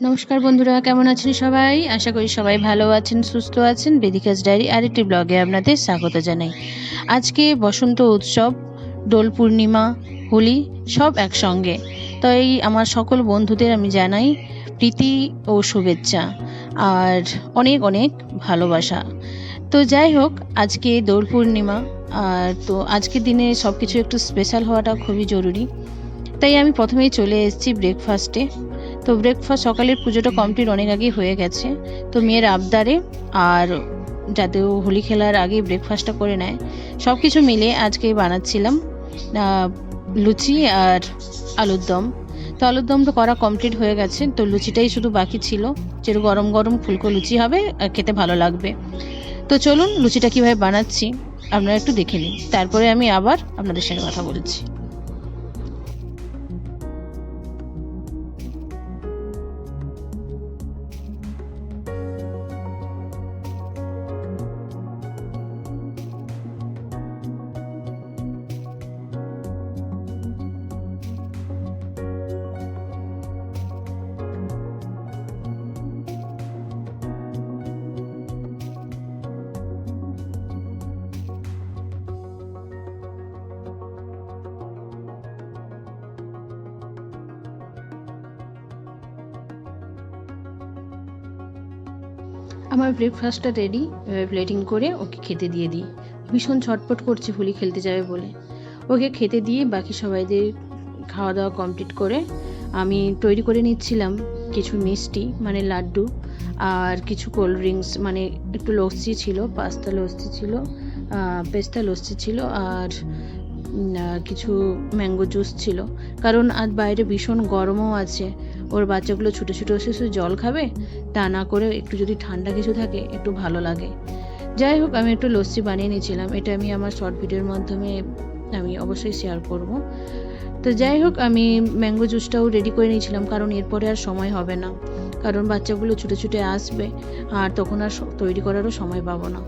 নমস্কার বন্ধুরা, কেমন আছেন সবাই? আশা করি সবাই ভালো আছেন, সুস্থ আছেন। বেদিকাস ডায়েরি আরেকটি ব্লগে আপনাদের স্বাগত জানাই। আজকে বসন্ত উৎসব, দোল পূর্ণিমা, হোলি সব একসঙ্গে। তাই আমার সকল বন্ধুদের আমি জানাই প্রীতি ও শুভেচ্ছা আর অনেক অনেক ভালোবাসা। তো যাই হোক, আজকে দোল পূর্ণিমা আর তো আজকের দিনে সব কিছু একটু স্পেশাল হওয়াটা খুবই জরুরি। তাই আমি প্রথমেই চলে এসেছি ব্রেকফাস্টে তো ব্রেকফাস্ট সকালের পুজোটা কমপ্লিট অনেক আগেই হয়ে গেছে। তো মেয়ের আবদারে আর যাতে ও হোলি খেলার আগে ব্রেকফাস্টটা করে নেয় সব কিছু মিলে আজকে বানাচ্ছিলাম লুচি আর আলুর দম। তো আলুর দমটা করা কমপ্লিট হয়ে গেছে, তো লুচিটাই শুধু বাকি ছিল। যেটা গরম গরম ফুলকো লুচি হবে আর খেতে ভালো লাগবে। তো চলুন লুচিটা কীভাবে বানাচ্ছি আপনারা একটু দেখে নিন তারপরে আমি আবার আপনাদের সঙ্গে কথা বলছি। আমার ব্রেকফাস্টটা রেডি এবার প্লেটিং করে ওকে খেতে দিয়ে দিই। ভীষণ ছটপট করছে হোলি খেলতে যাবে বলে। ওকে খেতে দিয়ে বাকি সবাইদের খাওয়া দাওয়া কমপ্লিট করে আমি তৈরি করে নিচ্ছিলাম কিছু মিষ্টি মানে লাড্ডু আর কিছু কোল্ড ড্রিঙ্কস মানে একটু লস্যি ছিল পাস্তা লস্যি ছিল পেস্তা লস্যি ছিল আর কিছু ম্যাঙ্গো জুস ছিল। কারণ আজ বাইরে ভীষণ গরমও আছে। ওর বাচ্চাগুলো ছুটে ছুটে এসে শুধু জল খাবে? তা না করে একটু যদি ঠান্ডা কিছু থাকে, একটু ভালো লাগে। যাই হোক, আমি একটু লস্যি বানিয়ে নিয়েছিলাম। এটা আমি আমার শর্ট ভিডিওর মাধ্যমে আমি অবশ্যই শেয়ার করব। তো যাই হোক, আমি ম্যাঙ্গো জুসটাও রেডি করে নিয়েছিলাম, কারণ এরপরে আর সময় হবে না। কারণ বাচ্চাগুলো ছুটে ছুটে আসবে, আর তখন আর তৈরি করারও সময় পাবো না।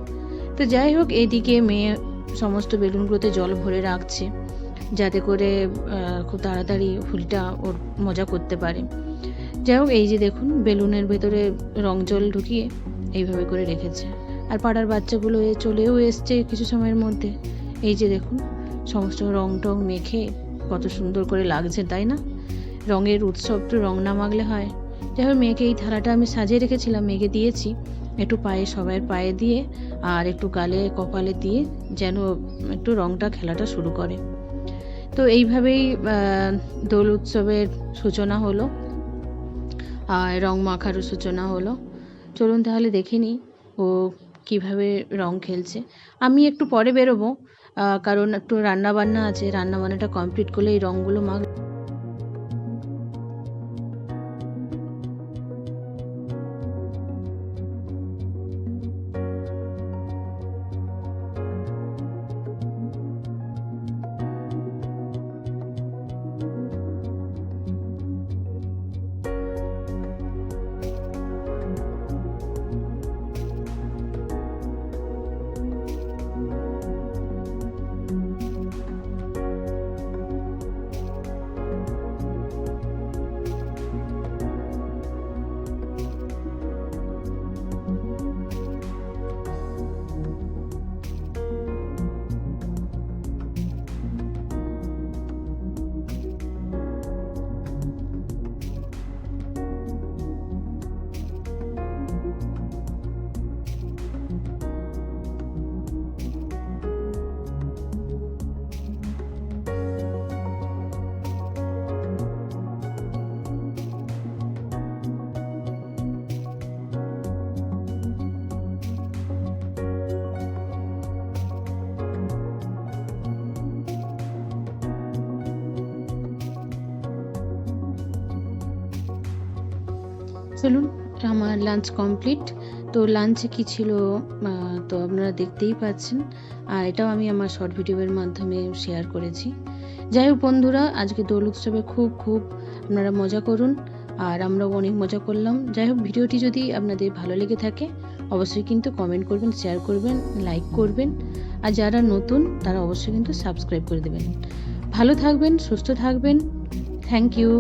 তো যাই হোক এইদিকে মেয়ে সমস্ত বেলুনগুলোতে জল ভরে রাখছে। যাতে করে খুব তাড়াতাড়ি হোলিটা ওর মজা করতে পারে। যাই হোক, এই যে দেখুন, বেলুনের ভেতরে রং জল ঢুকিয়ে এইভাবে করে রেখেছে। আর পাড়ার বাচ্চাগুলো এ চলেও এসছে কিছু সময়ের মধ্যে। এই যে দেখুন, সমস্ত রং টং মেখে কত সুন্দর করে লাগছে, তাই না? রঙের উৎসব তো রং না মাগলে হয়। যাই হোক, মেয়েকে এই থালাটা আমি সাজিয়ে রেখেছিলাম, মেয়েকে দিয়েছি। একটু পায়ে সবাইয়ের পায়ে দিয়ে আর একটু গালে, কপালে দিয়ে যেন একটু রংটা, খেলাটা শুরু করে। তো এইভাবেই দোল উৎসবের সূচনা হলো, আর রং মাখারও সূচনা হলো। চলুন তাহলে দেখে নিই ও কীভাবে রং খেলছে। আমি একটু পরে বেরোবো কারণ একটু রান্না বান্না আছে, রান্নাবান্নাটা কমপ্লিট করলে এই রঙগুলো মাখ চলুন, আমার লাঞ্চ কমপ্লিট তো লাঞ্চে কি ছিল তো আপনারা দেখতেই পাচ্ছেন। আর এটাও আমি আমার শর্ট ভিডিওর মাধ্যমে শেয়ার করেছি। যাই হোক বন্ধুরা, আজকে দোল উৎসবে খুব খুব আপনারা মজা করুন। আর আমরাও অনেক মজা করলাম। যাই হোক, ভিডিওটি যদি আপনাদের ভালো লেগে থাকে, অবশ্যই কিন্তু কমেন্ট করবেন শেয়ার করবেন লাইক করবেন। আর যারা নতুন, তারা অবশ্যই কিন্তু সাবস্ক্রাইব করে দেবেন। ভালো থাকবেন, সুস্থ থাকবেন। Thank you